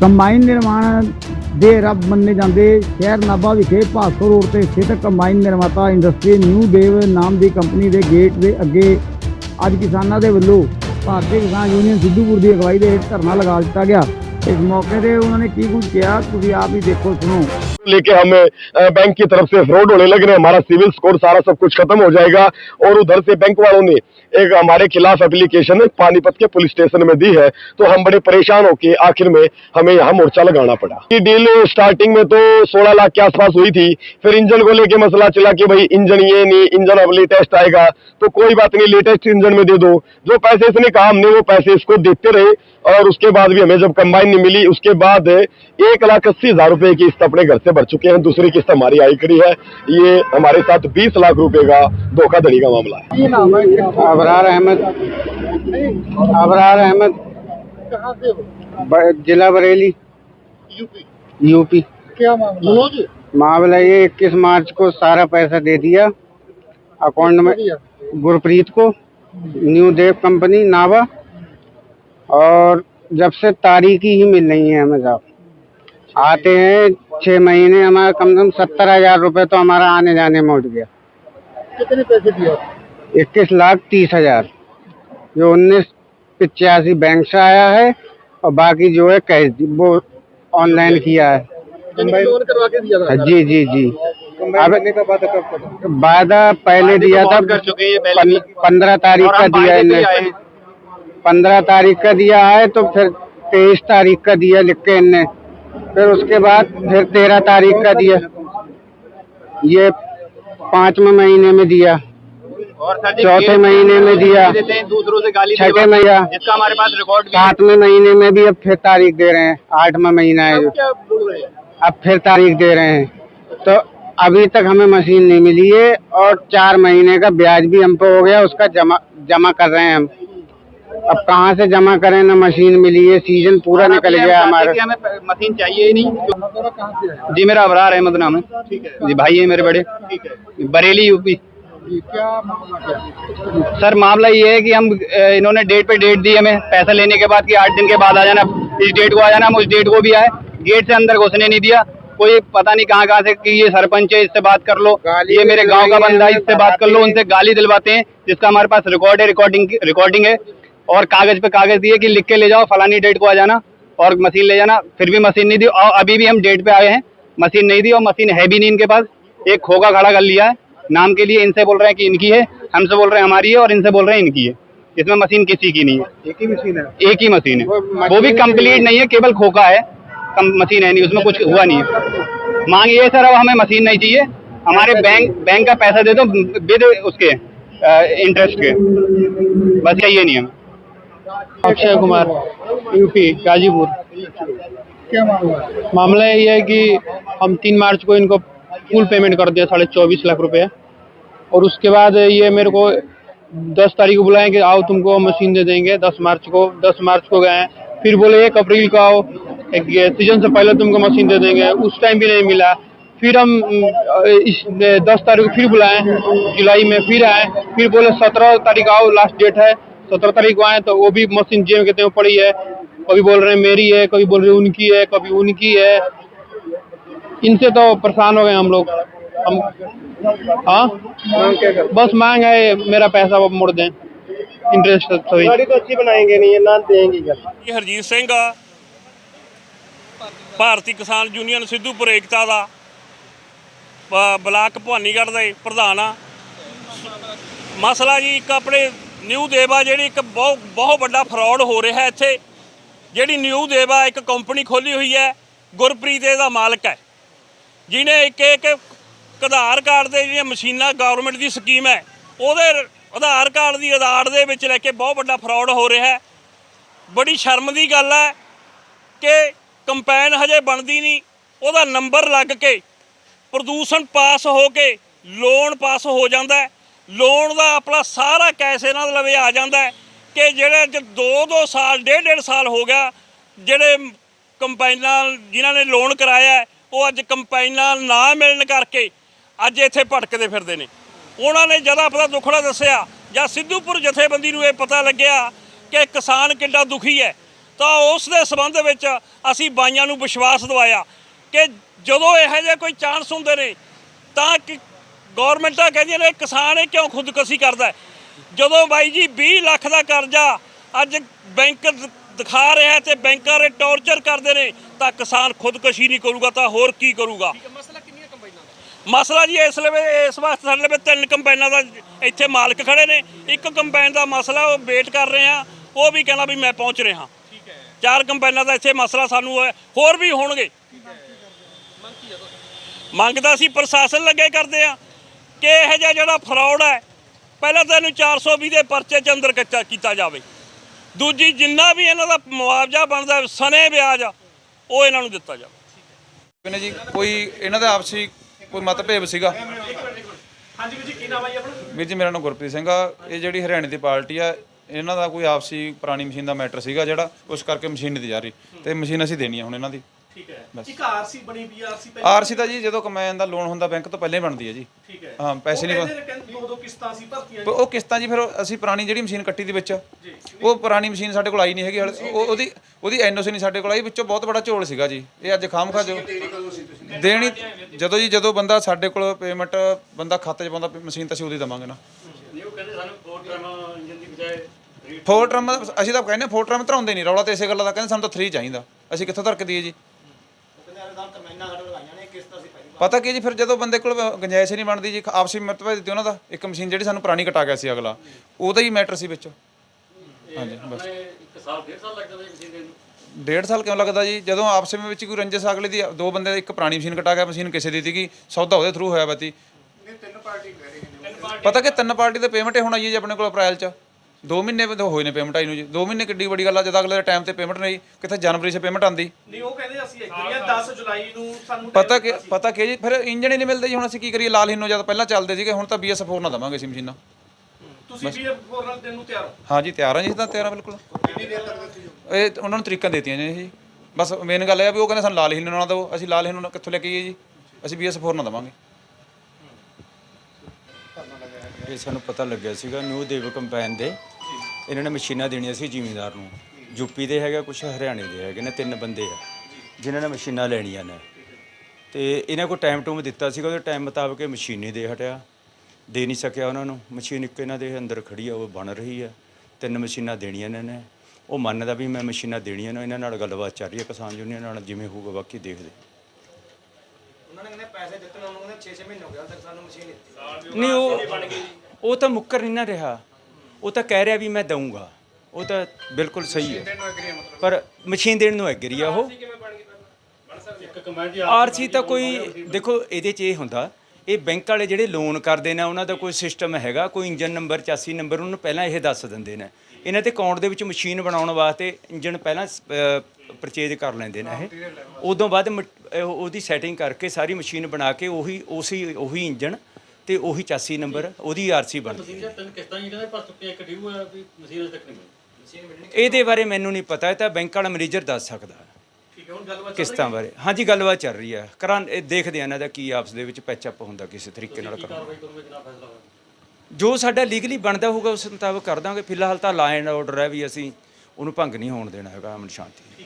Combine ਨਿਰਮਾਣ ਦੇ ਰੱਬ ਮੰਨੇ ਜਾਂਦੇ ਸ਼ਹਿਰ ਨਾਭਾ ਵਿਖੇ ਭਾਸਕੋ ਰੋਡ ਤੇ ਸਥਿਤ ਕੰਬਾਈਨ ਨਿਰਮਾਤਾ ਇੰਡਸਟਰੀ ਨਿਊ ਦੇਵ ਨਾਮ ਦੀ ਕੰਪਨੀ ਦੇ ਗੇਟ ਦੇ ਅੱਗੇ ਅੱਜ ਕਿਸਾਨਾਂ ਦੇ ਵੱਲੋਂ ਭਾਰਤੀ ਕਿਸਾਨ ਯੂਨੀਅਨ ਸਿੱਧੂਪੁਰ ਦੀ ਅਗਵਾਈ ਦੇ ਹੇਠ ਧਰਨਾ ਲਗਾ ਦਿੱਤਾ ਗਿਆ। इस मौके पे उन्होंने की कुछ किया तुम आप ही देखो, सुनो। लेके हमें बैंक की तरफ़ से फ्रॉड होने लग रहे हैं। हमारा सिविल स्कोर सारा सब कुछ खत्म हो जाएगा। और उधर से बैंक वालों ने एक हमारे खिलाफ एप्लीकेशन पानीपत के पुलिस स्टेशन में दी है। तो हम बड़े परेशान होके आखिर में हमें यहाँ मोर्चा लगाना पड़ा। ये डील स्टार्टिंग में तो सोलह लाख के आसपास हुई थी। फिर इंजन को लेके मसला चला की भाई, इंजन ये नहीं, इंजन अब लेटेस्ट आएगा। तो कोई बात नहीं लेटेस्ट इंजन में दे दो। जो पैसे इसने कहा, हमने वो पैसे इसको देते रहे। और उसके बाद भी हमें जब कंबाइन नहीं मिली उसके बाद एक लाख अस्सी हज़ार रुपए की किस्त अपने घर से भर चुके हैं। दूसरी किस्त हमारी आई खड़ी है। ये हमारे साथ बीस लाख रुपए का धोखाधड़ी का मामला है। अबरार अहमद। अबरार अहमद। कहाँ से हो? जिला बरेली। यूपी। यूपी। क्या मामला? मामला ये इक्कीस मार्च को सारा पैसा दे दिया। अकाउंट में गुरप्रीत को। न्यू देव कंपनी नावा। और जब से तारीखी ही मिल रही है हमें साहब। आते हैं छह महीने हमारा कम से कम सत्तर हज़ार रुपये तो हमारा आने जाने में उठ गया। कितने पैसे दिए? इक्कीस लाख तीस हज़ार। जो उन्नीस पिचासी बैंक से आया है और बाकी जो है कैश वो ऑनलाइन किया है। लोन करवा के दिया जी जी जी। अब वादा पहले दिया था पंद्रह तारीख का दिया इनने पंद्रह तारीख का दिया है तो फिर तेईस तारीख का दिया लिख के इनने। फिर उसके बाद फिर तेरह तारीख का दिया। ये पाँचवें महीने में दिया। और चौथे महीने में दिया। दूसरों से गाली छठे महीना। जिसका हमारे पास रिकॉर्ड सातवें महीने में भी अब फिर तारीख दे रहे हैं। आठवा महीना है जो। अब फिर तारीख दे रहे हैं। तो अभी तक हमें मशीन नहीं मिली है और चार महीने का ब्याज भी हम पे हो गया उसका जमा जमा कर रहे हैं हम। अब कहाँ से जमा करें? ना मशीन मिली है सीज़न पूरा निकल गया हमारा। हमें मशीन चाहिए ही नहीं। हमारा कहाँ से है जी मेरा अबरार अहमद नाम है ठीक है। जी भाई है मेरे बड़े। है। बरेली यूपी। क्या मामला क्या? सर मामला ये है कि हम इन्होंने डेट पे डेट दी हमें। पैसा लेने के बाद कि आठ दिन के बाद आ जाना। इस डेट को आ जाना हम उस डेट को भी आए। गेट से अंदर घुसने नहीं दिया। कोई पता नहीं कहाँ कहाँ से कि ये सरपंच है इससे बात कर लो। ये मेरे गाँव का बंदा है इससे बात कर लो उनसे गाली दिलवाते हैं जिसका हमारे पास रिकॉर्ड है रिकॉर्डिंग रिकॉर्डिंग है। और कागज़ पे कागज़ दिए कि लिख के ले जाओ फलानी डेट को आ जाना और मशीन ले जाना। फिर भी मशीन नहीं दी और अभी भी हम डेट पे आए हैं। मशीन नहीं दी और मशीन है भी नहीं इनके पास। एक खोखा खड़ा कर लिया है। नाम के लिए इनसे बोल रहे हैं कि इनकी है हमसे बोल रहे हैं हमारी है और इनसे बोल रहे हैं इनकी है। इसमें मशीन किसी की नहीं है। एक ही मशीन है? एक ही मशीन है। वो वो भी कंप्लीट नहीं है केवल खोखा है। मशीन है नहीं उसमें कुछ हुआ नहीं है। मांग ये सर अब हमें मशीन नहीं चाहिए। हमारे बैंक बैंक का पैसा दे दो विद उसके इंटरेस्ट के। बस चाहिए नहीं हमें अक्षय कुमार यूपी गाजीपुर। क्या मामला है? मामला ये है कि हम तीन मार्च को इनको फुल पेमेंट कर दिया साढ़े चौबीस लाख रुपए और उसके बाद ये मेरे को दस तारीख को बुलाएँ कि आओ तुमको मशीन दे देंगे दस मार्च को। दस मार्च को गए फिर बोले एक अप्रैल को आओ एक सीज़न से पहले तुमको मशीन दे देंगे। उस टाइम भी नहीं मिला। फिर हम इस दस तारीख को फिर बुलाएँ जुलाई में फिर आए फिर बोले सत्रह तारीख आओ लास्ट डेट है। सत्रह तारीख को आए तो वो भी मशीन जेब कहते हैं पड़ी है कभी बोल रहे हैं मेरी है कभी बोल रहे हैं उनकी है कभी उनकी है इनसे तो परेशान हो गए हम लोग हम हाँ बस मांग है मेरा पैसा वो मोड़ दें इंटरेस्ट सभी तो अच्छी बनाएंगे नहीं ये ना देंगे क्या ਇਹ ਹਰਜੀਤ ਸਿੰਘ ਆ ਭਾਰਤੀ ਕਿਸਾਨ ਯੂਨੀਅਨ ਸਿੱਧੂਪੁਰ ਏਕਤਾ ਦਾ ਬ- ਬਲਾਕ ਭਵਾਨੀਗੜ੍ਹ ਦੇ ਪ੍ਰਧਾਨ ਆ ਮਸਲਾ ਜੀ ਇੱਕ ਆਪਣੇ ਨਿਊ ਦੇਵਾ ਜਿਹੜੀ ਇੱਕ ਬਹੁਤ ਬਹੁਤ ਵੱਡਾ ਫਰਾਡ ਹੋ ਰਿਹਾ ਇੱਥੇ। ਜਿਹੜੀ ਨਿਊ ਦੇਵਾ ਇੱਕ ਕੰਪਨੀ ਖੋਲੀ ਹੋਈ ਹੈ, ਗੁਰਪ੍ਰੀਤ ਇਹਦਾ ਮਾਲਕ ਹੈ। ਜਿਹਨੇ ਇੱਕ ਇੱਕ ਆਧਾਰ ਕਾਰਡ ਦੇ ਜਿਹੜੀਆਂ ਮਸ਼ੀਨਾਂ ਗਵਰਨਮੈਂਟ ਦੀ ਸਕੀਮ ਹੈ, ਉਹਦੇ ਆਧਾਰ ਕਾਰਡ ਦੀ ਆਧਾਰ ਦੇ ਵਿੱਚ ਲੈ ਕੇ ਬਹੁਤ ਵੱਡਾ ਫਰਾਡ ਹੋ ਰਿਹਾ ਹੈ। ਬੜੀ ਸ਼ਰਮ ਦੀ ਗੱਲ ਹੈ ਕਿ ਕੰਪੈਨ ਹਜੇ ਬਣਦੀ ਨਹੀਂ। ਉਹਦਾ ਨੰਬਰ ਲੱਗ ਕੇ ਪ੍ਰਦੂਸ਼ਣ ਪਾਸ ਹੋ ਕੇ ਲੋਨ ਪਾਸ ਹੋ ਜਾਂਦਾ ਲੋਨ ਦਾ ਆਪਣਾ ਸਾਰਾ ਕੈਸ਼ ਇਹਨਾਂ ਦੇ ਲਵੇ ਆ ਜਾਂਦਾ ਹੈ ਕਿ ਜਿਹੜੇ ਜ 2-2 ਸਾਲ, ਡੇਢ ਡੇਢ ਸਾਲ ਹੋ ਗਿਆ, ਜਿਹੜੇ ਕੰਪਾਈਨਾਂ ਜਿਨ੍ਹਾਂ ਨੇ ਲੋਨ ਕਰਾਇਆ ਉਹ ਅੱਜ ਕੰਪਾਈਨਾਂ ਨਾ ਮਿਲਣ ਕਰਕੇ ਅੱਜ ਇੱਥੇ ਭਟਕਦੇ ਫਿਰਦੇ ਨੇ। ਉਹਨਾਂ ਨੇ ਜਦ ਆਪਣਾ ਦੁੱਖੜਾ ਦੱਸਿਆ ਜਾਂ ਸਿੱਧੂਪੁਰ ਜਥੇਬੰਦੀ ਨੂੰ ਇਹ ਪਤਾ ਲੱਗਿਆ ਕਿ ਕਿਸਾਨ ਕਿੰਨਾ ਦੁਖੀ ਹੈ, ਤਾਂ ਉਸ ਦੇ ਸਬੰਧ ਵਿੱਚ ਅਸੀਂ ਬਾਈਆਂ ਨੂੰ ਵਿਸ਼ਵਾਸ ਦਿਵਾਇਆ ਕਿ ਜਦੋਂ ਇਹੋ ਜਿਹੇ ਕੋਈ ਚਾਂਸ ਹੁੰਦੇ ਨੇ, ਤਾਂ ਕਿ ਗਵਰਨਮੈਂਟਾਂ ਕਹਿੰਦੀਆਂ ਨੇ ਕਿਸਾਨ ਇਹ ਕਿਉਂ ਖੁਦਕੁਸ਼ੀ ਕਰਦਾ? ਜਦੋਂ ਬਾਈ ਜੀ 20 ਲੱਖ ਦਾ ਕਰਜ਼ਾ ਅੱਜ ਬੈਂਕ ਦਿਖਾ ਰਿਹਾ ਤੇ ਬੈਂਕਾਂ ਦੇ ਟੌਰਚਰ ਕਰਦੇ ਨੇ ਤਾਂ ਕਿਸਾਨ ਖੁਦਕੁਸ਼ੀ ਨਹੀਂ ਕਰੂਗਾ ਤਾਂ ਹੋਰ ਕੀ ਕਰੂਗਾ? ਮਸਲਾ ਜੀ ਇਸ ਲਵੇ ਇਸ ਵਾਸਤੇ ਸਾਡੇ ਲਵੇ ਤਿੰਨ ਕੰਬਾਈਨਾਂ ਦਾ ਇੱਥੇ ਮਾਲਕ ਖੜੇ ਨੇ। ਇੱਕ ਕੰਬਾਈਨ ਦਾ ਮਸਲਾ ਉਹ ਵੇਟ ਕਰ ਰਹੇ ਆ ਉਹ ਵੀ ਕਹਿੰਦਾ ਵੀ ਮੈਂ ਪਹੁੰਚ ਰਿਹਾ। ਠੀਕ ਹੈ। ਚਾਰ ਕੰਬਾਈਨਾਂ ਦਾ ਇੱਥੇ ਮਸਲਾ ਸਾਨੂੰ ਹੈ ਹੋਰ ਵੀ ਹੋਣਗੇ। ਮੰਗਦਾ ਸੀ ਪ੍ਰਸ਼ਾਸਨ ਲੱਗੇ ਕਰਦੇ ਆ ਕਿ ਇਹ ਜਿਹਾ ਜਿਹੜਾ ਫਰਾਡ ਹੈ ਪਹਿਲਾਂ ਤਾਂ ਇਹਨੂੰ 420 ਦੇ ਪਰਚੇ ਚ ਅੰਦਰ ਕੱਚਾ ਕੀਤਾ ਜਾਵੇ। ਦੂਜੀ ਜਿੰਨਾ ਵੀ ਇਹਨਾਂ ਦਾ ਮੁਆਵਜ਼ਾ ਬਣਦਾ ਸਨੇ ਵਿਆਜ ਉਹ ਇਹਨਾਂ ਨੂੰ ਦਿੱਤਾ ਜਾਵੇ। ਨੇ ਜੀ ਕੋਈ ਇਹਨਾਂ ਦਾ ਆਪਸੀ ਕੋਈ ਮਤਭੇਦ ਸੀਗਾ? ਹਾਂਜੀ ਵੀਰ ਜੀ ਕੀ ਨਾਮ ਹੈ ਜੀ ਆਪਣਾ? ਵੀਰ ਜੀ ਮੇਰਾ ਨਾਮ ਗੁਰਪ੍ਰੀਤ ਸਿੰਘ ਆ। ਇਹ ਜਿਹੜੀ ਹਰਿਆਣੇ ਦੀ ਪਾਰਟੀ ਆ ਇਹਨਾਂ ਦਾ ਕੋਈ ਆਪਸੀ ਪੁਰਾਣੀ ਮਸ਼ੀਨ ਦਾ ਮੈਟਰ ਸੀਗਾ ਜਿਹੜਾ ਉਸ ਕਰਕੇ ਮਸ਼ੀਨ ਨਹੀਂ ਦੀ ਜਾ ਰਹੀ। ਤੇ ਮਸ਼ੀਨ ਅਸੀਂ ਦੇਣੀ ਆ ਹੁਣ ਇਹਨਾਂ ਦੀ। ਠੀਕ ਹੈ। ਬਸ। ਇੱਕ ਆਰਸੀ ਬਣੀ ਵੀ ਆਰਸੀ ਆਰਸੀ ਦਾ ਜੀ ਜਦੋਂ ਕਮੈਨ ਦਾ ਲੋਨ ਹੁੰਦਾ ਬੈਂਕ ਤੋਂ ਪਹਿਲਾਂ ਹੀ ਬਣਦੀ ਹੈ ਜੀ। ਠੀਕ ਹੈ। ਹਾਂ ਪੈਸੇ ਨਹੀਂ ਬਣ- ਕਹਿੰਦੇ ਦੋ ਦੋ ਕਿਸ਼ਤਾਂ ਸੀ ਭਰਤੀਆਂ ਉਹ ਕਿਸ਼ਤਾਂ ਜੀ ਫਿਰ ਅਸੀਂ ਪੁਰਾਣੀ ਜਿਹੜੀ ਮਸ਼ੀਨ ਕੱਟੀ ਦੀ ਵਿੱਚ ਉਹ ਪੁਰਾਣੀ ਮਸ਼ੀਨ ਸਾਡੇ ਕੋਲ ਆਈ ਨਹੀਂ ਹੈਗੀ ਹਾਲੇ। ਉਹ ਉਹਦੀ ਉਹਦੀ ਐਨਓਸੀ ਨਹੀਂ ਸਾਡੇ ਕੋਲ ਆਈ ਵਿੱਚੋਂ ਬਹੁਤ ਬੜਾ ਝੋਲ ਸੀਗਾ ਜੀ। ਇਹ ਅੱਜ ਖਾਮਖਾ ਜੋ ਦੇਣੀ ਜਦੋਂ ਜੀ ਜਦੋਂ ਬੰਦਾ ਸਾਡੇ ਕੋਲ ਪੇਮੈਂਟ ਬੰਦਾ ਖਾਤੇ 'ਚ ਪਾਉਂਦਾ ਮਸ਼ੀਨ ਤਾਂ ਅਸੀਂ ਉਹਦੀ ਦਵਾਂਗੇ ਨਾ। ਫੋਰ ਟਰਮ ਅਸੀਂ ਤਾਂ ਕਹਿੰਦੇ ਫੋਰ ਟਰਮ ਧਰਾਉਂਦੇ ਨਹੀਂ ਰੌਲਾ ਤੇ ਇਸੇ ਗੱਲਾਂ ਦਾ ਕਹਿੰਦੇ ਸਾਨੂੰ ਤਾਂ 3 ਚਾਹੀਦਾ। ਅਸੀਂ ਕਿੱਥੋਂ ਧਰਕ ਦਈਏ ਜੀ? ਪਤਾ ਕੀ ਜੀ ਫਿਰ ਜਦੋਂ ਬੰਦੇ ਕੋਲ ਗੁੰਜਾਇਸ਼ ਹੀ ਨਹੀਂ ਬਣਦੀ ਜੀ ਆਪਸੀ ਮਤਲਬ ਦਿੱਤੀ ਉਹਨਾਂ ਦਾ ਇੱਕ ਮਸ਼ੀਨ ਜਿਹੜੀ ਸਾਨੂੰ ਪੁਰਾਣੀ ਕਟਾ ਗਿਆ ਸੀ ਅਗਲਾ ਉਹਦਾ ਹੀ ਮੈਟਰ ਸੀ ਵਿੱਚ। ਹਾਂਜੀ ਬਸ। ਇੱਕ ਸਾਲ ਡੇਢ ਸਾਲ ਲੱਗ ਜਾਂਦਾ ਜੀ ਮਸ਼ੀਨ ਨੂੰ? ਡੇਢ ਸਾਲ ਕਿਉਂ ਲੱਗਦਾ ਜੀ? ਜਦੋਂ ਆਪਸ ਵਿੱਚ ਕੋਈ ਰੰਜਸ ਅਗਲੇ ਦੀ ਦੋ ਬੰਦੇ ਇੱਕ ਪੁਰਾਣੀ ਮਸ਼ੀਨ ਕਟਾ ਗਿਆ ਮਸ਼ੀਨ ਕਿਸੇ ਦੀ ਸੀਗੀ ਸੌਦਾ ਉਹਦੇ ਥਰੂ ਹੋਇਆ ਬਾਤੀ। ਪਤਾ ਕਿ ਤਿੰਨ ਪਾਰਟੀ ਤੇ ਪੇਮੈਂਟ ਹੁਣ ਜੀ ਆਪਣੇ ਕੋਲ ਅਪ੍ਰੈਲ ਚ। 2 ਮਹੀਨੇ ਤਾਂ ਹੋਏ ਨੇ ਪੇਮੈਂਟ ਆਈ ਨੂੰ ਜੀ। 2 ਮਹੀਨੇ ਕਿੱਡੀ ਵੱਡੀ ਗੱਲ ਆ ਜਦ ਅਗਲੇ ਟਾਈਮ ਤੇ ਪੇਮੈਂਟ ਨਹੀਂ ਕਿੱਥੇ ਜਨਵਰੀ 'ਚ ਪੇਮੈਂਟ ਆਂਦੀ ਨਹੀਂ ਉਹ ਕਹਿੰਦੇ ਅਸੀਂ ਆ 10 ਜੁਲਾਈ ਨੂੰ ਸਾਨੂੰ ਪਤਾ ਕਿ ਪਤਾ ਕਿ ਜੀ ਫਿਰ ਇੰਜਣ ਹੀ ਨਹੀਂ ਮਿਲਦੇ ਜੀ ਹੁਣ ਅਸੀਂ ਕੀ ਕਰੀਏ? ਲਾਲ ਹਿੰਨੋ ਜਦ ਪਹਿਲਾਂ ਚੱਲਦੇ ਸੀਗੇ ਹੁਣ ਤਾਂ ਬੀਐਸ ਫੋਰ ਨਾ ਦਵਾਂਗੇ ਅਸੀਂ ਮਸ਼ੀਨਾਂ। ਤੁਸੀਂ ਵੀ ਫੋਰ ਨਾਲ ਦੇਣ ਨੂੰ ਤਿਆਰ ਹੋ? ਹਾਂ ਜੀ ਤਿਆਰ ਹਾਂ ਜੀ ਤਾਂ ਤਿਆਰ ਹਾਂ ਬਿਲਕੁਲ। ਇਹ ਉਹਨਾਂ ਨੂੰ ਤਰੀਕਾਂ ਦੇਤੀਆਂ ਨੇ ਜੀ ਬਸ ਮੇਨ ਗੱਲ ਇਹ ਆ ਵੀ ਉਹ ਕਹਿੰਦੇ ਸਾਨੂੰ ਲਾਲ ਹਿੰਨੋ ਨਾ ਦਿਓ ਅਸੀਂ ਲਾਲ ਹਿੰਨੋ ਕਿੱਥੋਂ ਲੈ ਕੇ ਆਈਏ ਜੀ? ਅਸੀਂ ਬੀਐਸ ਫੋਰ ਨਾ ਦਵਾਂਗੇ। ਇਹ ਸਾਨੂੰ ਪਤਾ ਲੱਗਿਆ ਸੀਗਾ ਨਿਊ ਦੇਵ ਕੰਪੈਨ ਦੇ। ਇਹਨਾਂ ਨੇ ਮਸ਼ੀਨਾਂ ਦੇਣੀਆਂ ਸੀ ਜ਼ਿਮੀਂਦਾਰ ਨੂੰ। ਯੂਪੀ ਦੇ ਹੈਗਾ ਕੁਝ ਹਰਿਆਣੇ ਦੇ ਹੈਗੇ ਨੇ, ਤਿੰਨ ਬੰਦੇ ਆ, ਜਿਨ੍ਹਾਂ ਨੇ ਮਸ਼ੀਨਾਂ ਲੈਣੀਆਂ ਨੇ। ਤੇ ਇਹਨਾਂ ਕੋਲ ਟਾਈਮ ਟੂਮ ਦਿੱਤਾ ਸੀਗਾ, ਉਹਦੇ ਟਾਈਮ ਮੁਤਾਬਕ ਇਹ ਮਸ਼ੀਨ ਨਹੀਂ ਦੇ ਹਟਿਆ। ਦੇ ਨਹੀਂ ਸਕਿਆ ਉਹਨਾਂ ਨੂੰ। ਮਸ਼ੀਨ ਇੱਕ ਇਹਨਾਂ ਦੇ ਅੰਦਰ ਖੜੀ ਆ, ਉਹ ਬਣ ਰਹੀ ਆ। ਤਿੰਨ ਮਸ਼ੀਨਾਂ ਦੇਣੀਆਂ ਇਹਨਾਂ। ਨੇ ਉਹ ਮੰਨਦਾ ਵੀ ਮੈਂ ਮਸ਼ੀਨਾਂ ਦੇਣੀਆਂ ਨੇ, ਇਹਨਾਂ ਨਾਲ ਗੱਲਬਾਤ ਚੱਲ ਰਹੀ ਹੈ ਕਿਸਾਨ ਯੂਨੀਅਨ ਨਾਲ, ਜਿਵੇਂ ਹੋਊਗਾ, ਬਾਕੀ ਦੇਖਦੇ। ਨਹੀਂ ਉਹ ਉਹ ਤਾਂ ਮੁੱਕਰ ਨਹੀਂ ਨਾ ਰਿਹਾ। ਉਹ ਤਾਂ ਕਹਿ ਰਿਹਾ ਵੀ ਮੈਂ ਦਊਂਗਾ। ਉਹ ਤਾਂ ਬਿਲਕੁਲ ਸਹੀ ਹੈ। ਪਰ ਮਸ਼ੀਨ ਦੇਣ ਨੂੰ ਐਗਰੀ ਆ ਉਹ। ਆਰਸੀ ਤਾਂ ਕੋਈ ਦੇਖੋ ਇਹਦੇ 'ਚ ਇਹ ਹੁੰਦਾ ਇਹ ਬੈਂਕ ਵਾਲੇ ਜਿਹੜੇ ਲੋਨ ਕਰਦੇ ਨੇ ਉਹਨਾਂ ਦਾ ਕੋਈ ਸਿਸਟਮ ਹੈਗਾ ਕੋਈ ਇੰਜਨ ਨੰਬਰ 84 ਨੰਬਰ ਉਹਨੂੰ ਪਹਿਲਾਂ ਇਹ ਦੱਸ ਦਿੰਦੇ ਨੇ। ਇਹਨਾਂ ਦੇ ਅਕਾਊਂਟ ਦੇ ਵਿੱਚ ਮਸ਼ੀਨ ਬਣਾਉਣ ਵਾਸਤੇ ਇੰਜਨ ਪਹਿਲਾਂ ਪਰਚੇਜ ਕਰ ਲੈਂਦੇ ਨੇ ਇਹ। ਉਦੋਂ ਬਾਅਦ ਉਹਦੀ ਸੈਟਿੰਗ ਕਰਕੇ ਸਾਰੀ ਮਸ਼ੀਨ ਬਣਾ ਕੇ ਉਹੀ ਉਸੇ ਉਹੀ ਇੰਜਨ ਤੇ ਉਹੀ 84 ਨੰਬਰ ਉਹਦੀ ਆਰਸੀ ਬਣਦੀ ਹੈ ਤਿੰਨ ਕਿਸ਼ਤਾਂ ਜੀ ਕਹਿੰਦੇ ਪਰ ਚੁੱਕੇ ਇੱਕ ਡਿਊ ਹੈ ਵੀ ਮਸ਼ੀਨ ਅਜੇ ਤੱਕ ਨਹੀਂ ਮਿਲੀ ਇਹਦੇ ਬਾਰੇ ਮੈਨੂੰ ਨਹੀਂ ਪਤਾ ਇਹ ਤਾਂ ਬੈਂਕ ਵਾਲਾ ਮੈਨੇਜਰ ਦੱਸ ਸਕਦਾ। ਠੀਕ ਹੈ ਹੁਣ ਗੱਲਬਾਤ ਕਿਸ਼ਤਾਂ ਬਾਰੇ। ਹਾਂਜੀ ਗੱਲਬਾਤ ਚੱਲ ਰਹੀ ਹੈ। ਕਰਾਂ ਇਹ ਦੇਖਦੇ ਆ ਇਹਨਾਂ ਦਾ ਕੀ ਆਪਸ ਦੇ ਵਿੱਚ ਪੈਚ ਅਪ ਹੁੰਦਾ ਕਿਸੇ ਤਰੀਕੇ ਨਾਲ ਕਰਾਂ ਜੋ ਸਾਡਾ ਲੀਗਲੀ ਬਣਦਾ ਹੋਊਗਾ, ਉਸ ਮੁਤਾਬਕ ਕਰ ਦਾਂਗੇ। ਫਿਲਹਾਲ ਤਾਂ ਲਾਇਨ ਆਰਡਰ ਹੈ ਵੀ ਅਸੀਂ ਉਹਨੂੰ ਭੰਗ ਨਹੀਂ ਹੋਣ ਦੇਣਾ ਹੈਗਾ, ਅਮਨ ਸ਼ਾਂਤੀ।